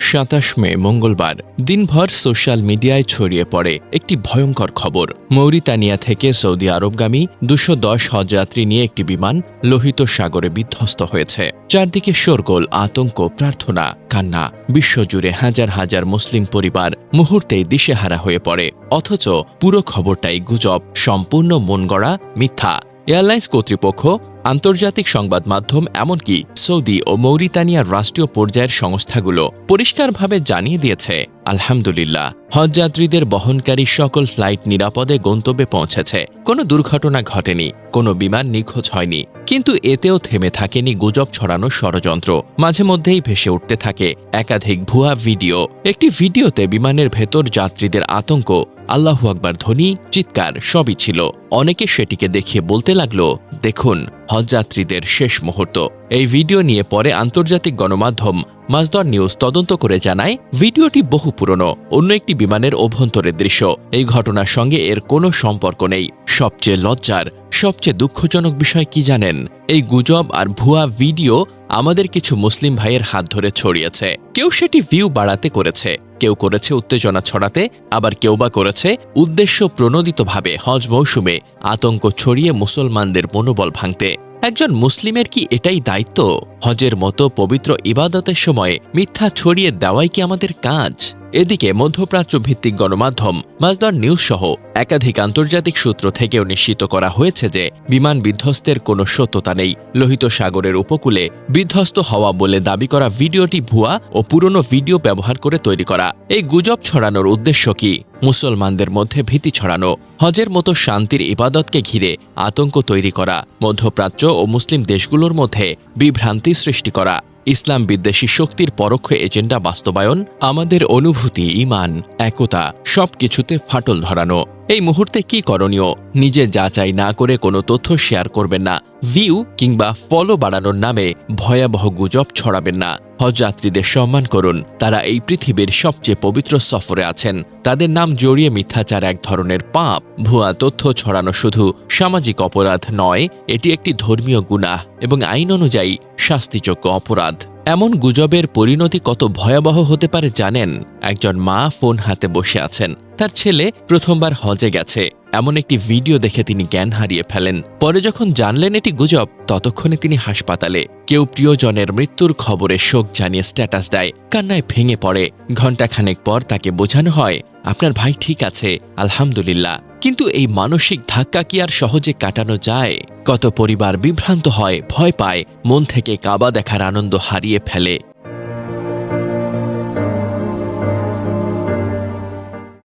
সাতাশ মে মঙ্গলবার, দিনভর সোশ্যাল মিডিয়ায় ছড়িয়ে পড়ে একটি ভয়ঙ্কর খবর। মৌরিতানিয়া থেকে সৌদি আরবগামী দুশো দশ হজযাত্রী নিয়ে একটি বিমান লোহিত সাগরে বিধ্বস্ত হয়েছে। চারদিকে শোরগোল, আতঙ্ক, প্রার্থনা, কান্না। বিশ্বজুড়ে হাজার হাজার মুসলিম পরিবার মুহূর্তেই দিশেহারা হয়ে পড়ে। অথচ পুরো খবরটাই গুজব, সম্পূর্ণ মনগড়া মিথ্যা। এয়ারলাইন্স কর্তৃপক্ষ আন্তর্জাতিক সংবাদ মাধ্যম এমনকি সৌদি ও মৌরিতানিয়ার রাষ্ট্রীয় পর্যায়ের সংস্থাগুলো পরিষ্কারভাবে জানিয়ে দিয়েছে। আলহামদুলিল্লাহ। হজযাত্রীদের বহনকারী সকল ফ্লাইট নিরাপদে গন্তব্যে পৌঁছেছে। কোনো দুর্ঘটনা ঘটেনি, কোনো বিমান নিখোঁজ হয়নি, কিন্তু এতেও থেমে থাকেনি গুজব ছড়ানো ষড়যন্ত্র। মাঝে মধ্যেই ভেসে উঠতে থাকে একাধিক ভুয়া ভিডিও। একটি ভিডিওতে বিমানের ভেতর যাত্রীদের আতঙ্ক, আল্লাহু আকবার ধ্বনি, চিৎকার, সবই ছিল। অনেকে সেটিকে দেখিয়ে বলতে লাগল, দেখুন হজযাত্রীদের শেষ মুহূর্ত। এই ভিডিও নিয়ে পরে আন্তর্জাতিক গণমাধ্যম মাজদর নিউজ তদন্ত করে জানায়, ভিডিওটি বহু পুরনো, অন্য একটি বিমানের অভ্যন্তরের দৃশ্য। এই ঘটনার সঙ্গে এর কোনো সম্পর্ক নেই। সবচেয়ে লজ্জার, সবচেয়ে দুঃখজনক বিষয় কি জানেন? এই গুজব আর ভুয়া ভিডিও আমাদের কিছু মুসলিম ভাইয়ের হাত ধরে ছড়িয়েছে। কেউ সেটি ভিউ বাড়াতে করেছে, কেউ করেছে উত্তেজনা ছড়াতে, আবার কেউ বা করেছে উদ্দেশ্য প্রণোদিতভাবে হজ মৌসুমে আতঙ্ক ছড়িয়ে মুসলমানদের মনোবল ভাঙতে। একজন মুসলিমের কি এটাই দায়িত্ব? হজের মতো পবিত্র ইবাদতের সময়ে মিথ্যা ছড়িয়ে দেওয়াই কি আমাদের কাজ? এদিকে মধ্যপ্রাচ্য ভিত্তিক গণমাধ্যম মাজদার নিউজ সহ একাধিক আন্তর্জাতিক সূত্র থেকেও নিশ্চিত করা হয়েছে যে বিমান বিধ্বস্তের কোনো সত্যতা নেই। লোহিত সাগরের উপকূলে বিধ্বস্ত হওয়া বলে দাবি করা ভিডিওটি ভুয়া ও পুরনো ভিডিও ব্যবহার করে তৈরি করা। এই গুজব ছড়ানোর উদ্দেশ্য কি? মুসলমানদের মধ্যে ভীতি ছড়ানো, হজের মতো শান্তির ইবাদতকে ঘিরে আতঙ্ক তৈরি করা, মধ্যপ্রাচ্য ও মুসলিম দেশগুলোর মধ্যে বিভ্রান্তি সৃষ্টি করা। ইসলাম বিদ্বেষী শক্তির পরোক্ষ এজেন্ডা বাস্তবায়ন, আমাদের অনুভূতি ইমান একতা, সবকিছুতে ফাটল ধরানো। এই মুহূর্তে কি করণীয়? নিজে যাচাই না করে কোনো তথ্য শেয়ার করবেন না। ভিউ কিংবা ফলো বাড়ানোর নামে ভয়াবহ গুজব ছড়াবেন না। হজযাত্রীদের সম্মান করুন। তারা এই পৃথিবীর সবচেয়ে পবিত্র সফরে আছেন। তাদের নাম জড়িয়ে মিথ্যাচার এক ধরনের পাপ। ভুয়া তথ্য ছড়ানো শুধু সামাজিক অপরাধ নয়, এটি একটি ধর্মীয় গুনাহ এবং আইন অনুযায়ী শাস্তিযোগ্য অপরাধ। এমন গুজবের পরিণতি কত ভয়াবহ হতে পারে জানেন? একজন মা ফোন হাতে বসে আছেন। তার ছেলে প্রথমবার হজে গেছে। এমন একটি ভিডিও দেখে তিনি জ্ঞান হারিয়ে ফেলেন। পরে যখন জানলেন এটি গুজব, ততক্ষণে তিনি হাসপাতালে। কেউ প্রিয়জনের মৃত্যুর খবরে শোক জানিয়ে স্ট্যাটাস দেয়। কান্নায় ভেঙে পড়ে। ঘণ্টাখানেক পর তাকে বোঝানো হয়, আপনার ভাই ঠিক আছে, আলহামদুলিল্লাহ। কিন্তু এই মানসিক ধাক্কা কি আর সহজে কাটানো যায়? কত পরিবার বিভ্রান্ত হয়, ভয় পায়, মন থেকে কাবা দেখার আনন্দ হারিয়ে ফেলে।